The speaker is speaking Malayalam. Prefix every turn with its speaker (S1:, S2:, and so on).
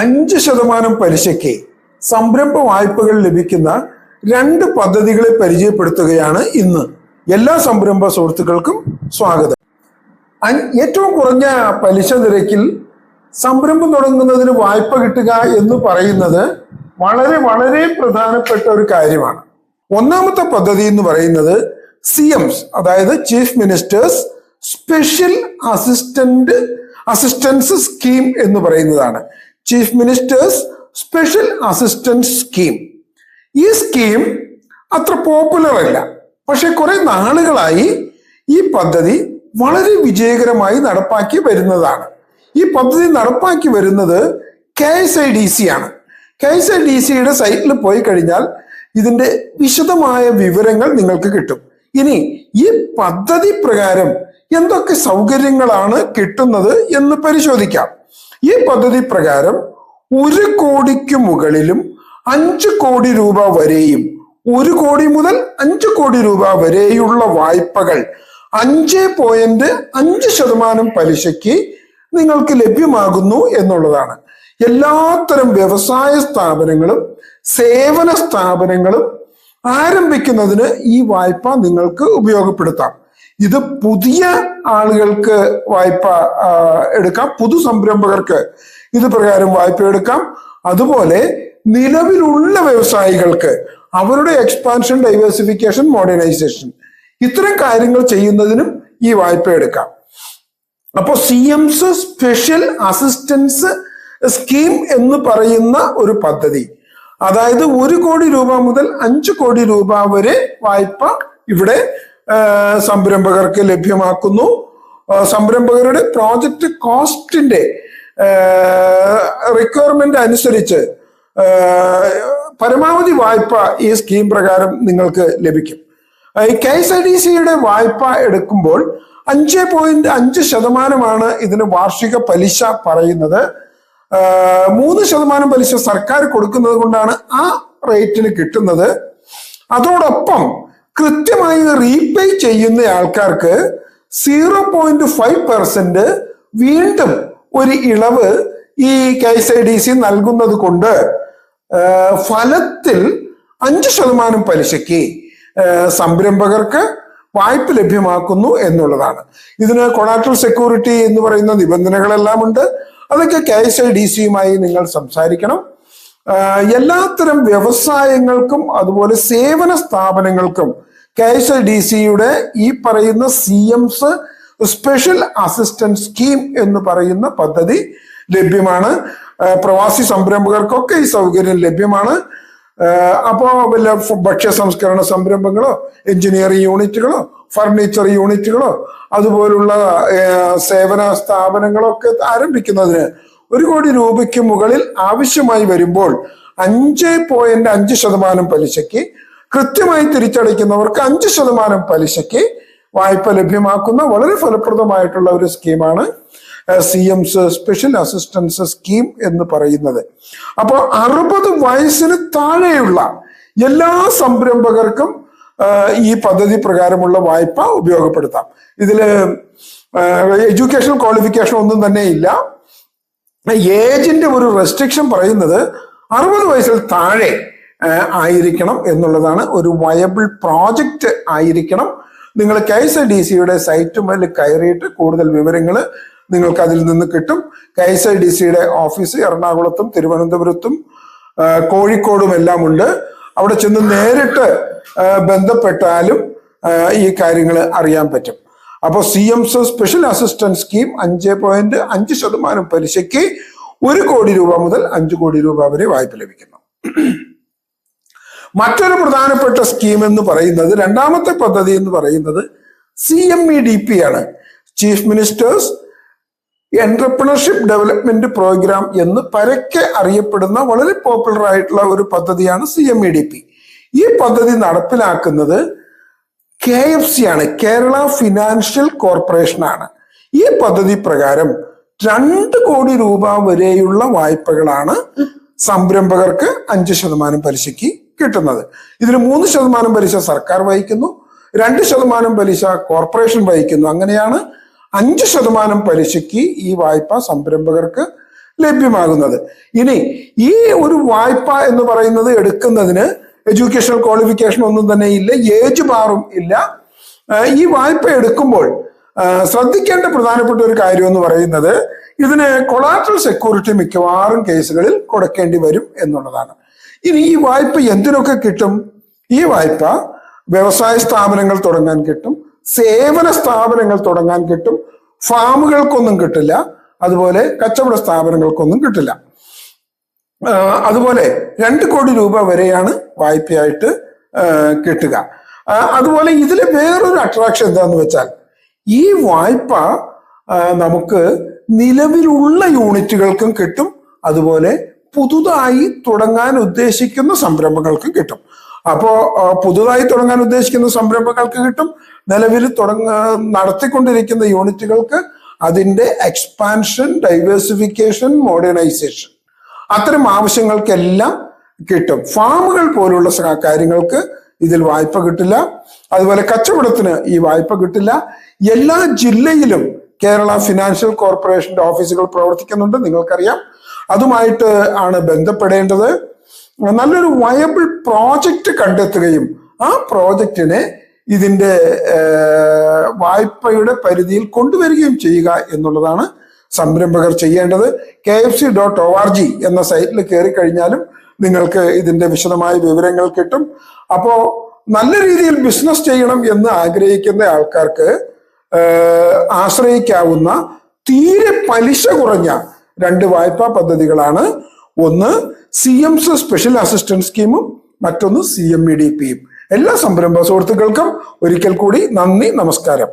S1: അഞ്ച് ശതമാനം പലിശയ്ക്ക് സംരംഭ വായ്പകൾ ലഭിക്കുന്ന രണ്ട് പദ്ധതികളെ പരിചയപ്പെടുത്തുകയാണ് ഇന്ന്. എല്ലാ സംരംഭ സുഹൃത്തുക്കൾക്കും സ്വാഗതം. ഏറ്റവും കുറഞ്ഞ പലിശ നിരക്കിൽ സംരംഭം തുടങ്ങുന്നതിന് വായ്പ കിട്ടുക എന്ന് പറയുന്നത് വളരെ വളരെ പ്രധാനപ്പെട്ട ഒരു കാര്യമാണ്. ഒന്നാമത്തെ പദ്ധതി എന്ന് പറയുന്നത് സി എംസ് അതായത് chief minister's special assistant assistance scheme എന്ന് പറയുന്നതാണ്. Chief minister's special assistance scheme ഈ സ്കീം അത്ര പോപ്പുലർ അല്ല. പക്ഷെ കുറെ നാളുകളായി ഈ പദ്ധതി വളരെ വിജയകരമായി നടപ്പാക്കി വരുന്നതാണ്. ഈ പദ്ധതി നടപ്പാക്കി വരുന്നത് K S I D C ആണ്. കെ എസ് ഐ ഡി സിയുടെ സൈറ്റിൽ പോയി കഴിഞ്ഞാൽ ഇതിന്റെ വിശദമായ വിവരങ്ങൾ നിങ്ങൾക്ക് കിട്ടും. ഇനി ഈ പദ്ധതി പ്രകാരം എന്തൊക്കെ സൗകര്യങ്ങളാണ് കിട്ടുന്നത് എന്ന് പരിശോധിക്കാം. ഈ പദ്ധതി പ്രകാരം ഒരു കോടിക്ക് മുകളിലും അഞ്ച് കോടി രൂപ വരെയും ഒരു കോടി മുതൽ അഞ്ച് കോടി രൂപ വരെയുള്ള വായ്പകൾ അഞ്ച് പോയിന്റ് അഞ്ച് ശതമാനം പലിശയ്ക്ക് നിങ്ങൾക്ക് ലഭ്യമാകുന്നു എന്നുള്ളതാണ്. എല്ലാത്തരം വ്യവസായ സ്ഥാപനങ്ങളും സേവന സ്ഥാപനങ്ങളും ആരംഭിക്കുന്നതിന് ഈ വായ്പ നിങ്ങൾക്ക് ഉപയോഗപ്പെടുത്താം. ഇത് പുതിയ ആളുകൾക്ക് വായ്പ എടുക്കാം. പുതു സംരംഭകർക്ക് ഇത് പ്രകാരം വായ്പ എടുക്കാം. അതുപോലെ നിലവിലുള്ള വ്യവസായികൾക്ക് അവരുടെ എക്സ്പാൻഷൻ ഡൈവേഴ്സിഫിക്കേഷൻ മോഡേണൈസേഷൻ ഇത്തരം കാര്യങ്ങൾ ചെയ്യുന്നതിനും ഈ വായ്പ എടുക്കാം. അപ്പോൾ C M's special assistance scheme എന്ന് പറയുന്ന ഒരു പദ്ധതി. അതായത് ഒരു കോടി രൂപ മുതൽ അഞ്ച് കോടി രൂപ വരെ വായ്പ ഇവിടെ സംരംഭകർക്ക് ലഭ്യമാക്കുന്നു. സംരംഭകരുടെ പ്രോജക്റ്റ് കോസ്റ്റിന്റെ റിക്വയർമെന്റ് അനുസരിച്ച് പരമാവധി വായ്പ ഈ സ്കീം പ്രകാരം നിങ്ങൾക്ക് ലഭിക്കും. ഈ കെ എസ് ഐ ഡി സിയുടെ വായ്പ എടുക്കുമ്പോൾ അഞ്ച് പോയിന്റ് അഞ്ച് ശതമാനമാണ് ഇതിന് വാർഷിക പലിശ പറയുന്നത്. മൂന്ന് ശതമാനം പലിശ സർക്കാർ കൊടുക്കുന്നത് കൊണ്ടാണ് ആ റേറ്റിന് കിട്ടുന്നത്. അതോടൊപ്പം കൃത്യമായി റീപേ ചെയ്യുന്ന ആൾക്കാർക്ക് സീറോ പോയിന്റ് ഫൈവ് പെർസെന്റ് വീണ്ടും ഒരു ഇളവ് ഈ K S I D C നൽകുന്നത് കൊണ്ട് ഫലത്തിൽ അഞ്ച് ശതമാനം പലിശയ്ക്ക് സംരംഭകർക്ക് വായ്പ ലഭ്യമാക്കുന്നു എന്നുള്ളതാണ്. ഇതിന് കൊളാട്രൽ സെക്യൂരിറ്റി എന്ന് പറയുന്ന നിബന്ധനകളെല്ലാം ഉണ്ട്. അതൊക്കെ കെ എസ് ഐ ഡി സിയുമായി നിങ്ങൾ സംസാരിക്കണം. എല്ലാത്തരം വ്യവസായങ്ങൾക്കും അതുപോലെ സേവന സ്ഥാപനങ്ങൾക്കും കെ എസ് എൽ ഡി സിയുടെ ഈ പറയുന്ന C M's special assistance scheme എന്ന് പറയുന്ന പദ്ധതി ലഭ്യമാണ്. പ്രവാസി സംരംഭകർക്കൊക്കെ ഈ സൗകര്യം ലഭ്യമാണ്. അപ്പോൾ അപ്പോ വല്ല ഭക്ഷ്യ സംസ്കരണ സംരംഭങ്ങളോ എഞ്ചിനീയറിംഗ് യൂണിറ്റുകളോ ഫർണിച്ചർ യൂണിറ്റുകളോ അതുപോലുള്ള സേവന സ്ഥാപനങ്ങളൊക്കെ ആരംഭിക്കുന്നതിന് ഒരു കോടി രൂപയ്ക്ക് മുകളിൽ ആവശ്യമായി വരുമ്പോൾ അഞ്ച് പോയിന്റ് അഞ്ച് ശതമാനം പലിശയ്ക്ക് കൃത്യമായി തിരിച്ചടയ്ക്കുന്നവർക്ക് അഞ്ച് ശതമാനം പലിശയ്ക്ക് വായ്പ ലഭ്യമാക്കുന്ന വളരെ ഫലപ്രദമായിട്ടുള്ള ഒരു സ്കീമാണ് C M's special assistance scheme എന്ന് പറയുന്നത്. അപ്പോൾ അറുപത് വയസ്സിന് താഴെയുള്ള എല്ലാ സംരംഭകർക്കും ഈ പദ്ധതി പ്രകാരമുള്ള വായ്പ ഉപയോഗപ്പെടുത്താം. ഇതിൽ എഡ്യൂക്കേഷൻ ക്വാളിഫിക്കേഷൻ ഒന്നും തന്നെ ഇല്ല. ഏജിന്റെ ഒരു റെസ്ട്രിക്ഷൻ പറയുന്നത് അറുപത് വയസ്സിൽ താഴെ ആയിരിക്കണം എന്നുള്ളതാണ് ഒരു വയബിൾ പ്രോജക്റ്റ് ആയിരിക്കണം. നിങ്ങൾ കെ എസ് ഐ ഡി സിയുടെ സൈറ്റുമേൽ കയറിയിട്ട് കൂടുതൽ വിവരങ്ങൾ നിങ്ങൾക്ക് അതിൽ നിന്ന് കിട്ടും. കെ എസ് ഐ ഡി സിയുടെ ഓഫീസ് എറണാകുളത്തും തിരുവനന്തപുരത്തും കോഴിക്കോടും എല്ലാം ഉണ്ട് അവിടെ ചെന്ന് നേരിട്ട് ബന്ധപ്പെട്ടാലും ഈ കാര്യങ്ങൾ അറിയാൻ പറ്റും. അപ്പോൾ C M M's special assistance scheme അഞ്ച് പോയിന്റ് അഞ്ച് ശതമാനം പലിശയ്ക്ക് ഒരു കോടി രൂപ മുതൽ അഞ്ച് കോടി രൂപ വരെ വായ്പ ലഭിക്കുന്നു. മറ്റൊരു പ്രധാനപ്പെട്ട സ്കീം എന്ന് പറയുന്നത് രണ്ടാമത്തെ പദ്ധതി എന്ന് പറയുന്നത് C M E D P ആണ്. Chief minister's entrepreneurship development programme എന്ന് പരക്കെ അറിയപ്പെടുന്ന വളരെ പോപ്പുലർ ആയിട്ടുള്ള ഒരു പദ്ധതിയാണ് C M E D P ഈ പദ്ധതി നടപ്പിലാക്കുന്നത് കെ എഫ് സി ആണ് കേരള ഫിനാൻഷ്യൽ കോർപ്പറേഷൻ ആണ് ഈ പദ്ധതി പ്രകാരം രണ്ട് കോടി രൂപ വരെയുള്ള വായ്പകളാണ് സംരംഭകർക്ക് അഞ്ച് ശതമാനം പലിശയ്ക്ക് കിട്ടുന്നത്. ഇതിന് മൂന്ന് ശതമാനം പലിശ സർക്കാർ വഹിക്കുന്നു രണ്ട് ശതമാനം പലിശ കോർപ്പറേഷൻ വഹിക്കുന്നു. അങ്ങനെയാണ് അഞ്ച് ശതമാനം പലിശയ്ക്ക് ഈ വായ്പ സംരംഭകർക്ക് ലഭ്യമാകുന്നത്. ഇനി ഈ ഒരു വായ്പ എന്ന് പറയുന്നത് എടുക്കുന്നതിന് എഡ്യൂക്കേഷണൽ ക്വാളിഫിക്കേഷൻ ഒന്നും തന്നെ ഇല്ല ഏജ് ബാറും ഇല്ല. ഈ വായ്പ എടുക്കുമ്പോൾ ശ്രദ്ധിക്കേണ്ട പ്രധാനപ്പെട്ട ഒരു കാര്യം എന്ന് പറയുന്നത് ഇതിന് കൊളാട്രൽ സെക്യൂരിറ്റി മിക്കവാറും കേസുകളിൽ കൊടുക്കേണ്ടി വരും എന്നുള്ളതാണ്. ഇനി ഈ വായ്പ എന്തിനൊക്കെ കിട്ടും? ഈ വായ്പ വ്യവസായ സ്ഥാപനങ്ങൾ തുടങ്ങാൻ കിട്ടും സേവന സ്ഥാപനങ്ങൾ തുടങ്ങാൻ കിട്ടും ഫാമുകൾക്കൊന്നും കിട്ടില്ല അതുപോലെ കച്ചവട സ്ഥാപനങ്ങൾക്കൊന്നും കിട്ടില്ല. അതുപോലെ രണ്ട് കോടി രൂപ വരെയാണ് വായ്പയായിട്ട് കിട്ടുക. അതുപോലെ ഇതിൽ വേറൊരു അട്രാക്ഷൻ എന്താന്ന് വെച്ചാൽ ഈ വായ്പ നമുക്ക് നിലവിലുള്ള യൂണിറ്റുകൾക്കും കിട്ടും. അതുപോലെ പുതുതായി തുടങ്ങാൻ ഉദ്ദേശിക്കുന്ന സംരംഭങ്ങൾക്കും കിട്ടും. അപ്പോ പുതുതായി തുടങ്ങാൻ ഉദ്ദേശിക്കുന്ന സംരംഭങ്ങൾക്ക് കിട്ടും. നിലവിൽ തുടങ്ങ നടത്തിക്കൊണ്ടിരിക്കുന്ന യൂണിറ്റുകൾക്ക് അതിന്റെ എക്സ്പാൻഷൻ ഡൈവേഴ്സിഫിക്കേഷൻ മോഡേണൈസേഷൻ അത്തരം ആവശ്യങ്ങൾക്കെല്ലാം കിട്ടും. ഫാമുകൾ പോലുള്ള കാര്യങ്ങൾക്ക് ഇതിൽ വായ്പ കിട്ടില്ല. അതുപോലെ കച്ചവടത്തിന് ഈ വായ്പ കിട്ടില്ല. എല്ലാ ജില്ലയിലും കേരള ഫിനാൻഷ്യൽ കോർപ്പറേഷന്റെ ഓഫീസുകൾ പ്രവർത്തിക്കുന്നുണ്ട്. നിങ്ങൾക്കറിയാം. അതുമായിട്ട് ആണ് ബന്ധപ്പെടേണ്ടത്. നല്ലൊരു വയബിൾ പ്രോജക്റ്റ് കണ്ടെത്തുകയും ആ പ്രോജക്റ്റിനെ ഇതിന്റെ ഏർ, വായ്പയുടെ പരിധിയിൽ കൊണ്ടുവരികയും ചെയ്യുക എന്നുള്ളതാണ് സംരംഭകർ ചെയ്യേണ്ടത് K F C dot O R G എന്ന സൈറ്റിൽ കയറി കഴിഞ്ഞാലും നിങ്ങൾക്ക് ഇതിന്റെ വിശദമായ വിവരങ്ങൾ കിട്ടും. അപ്പോ നല്ല രീതിയിൽ ബിസിനസ് ചെയ്യണം എന്ന് ആഗ്രഹിക്കുന്ന ആൾക്കാർക്ക് ആശ്രയിക്കാവുന്ന തീരെ പലിശ കുറഞ്ഞ രണ്ട് വായ്പാ പദ്ധതികളാണ്. ഒന്ന് C M C special assistance സ്കീമും മറ്റൊന്ന് സി എം ഇ ഡി പിയും എല്ലാ സംരംഭ സുഹൃത്തുക്കൾക്കും ഒരിക്കൽ കൂടി നന്ദി നമസ്കാരം.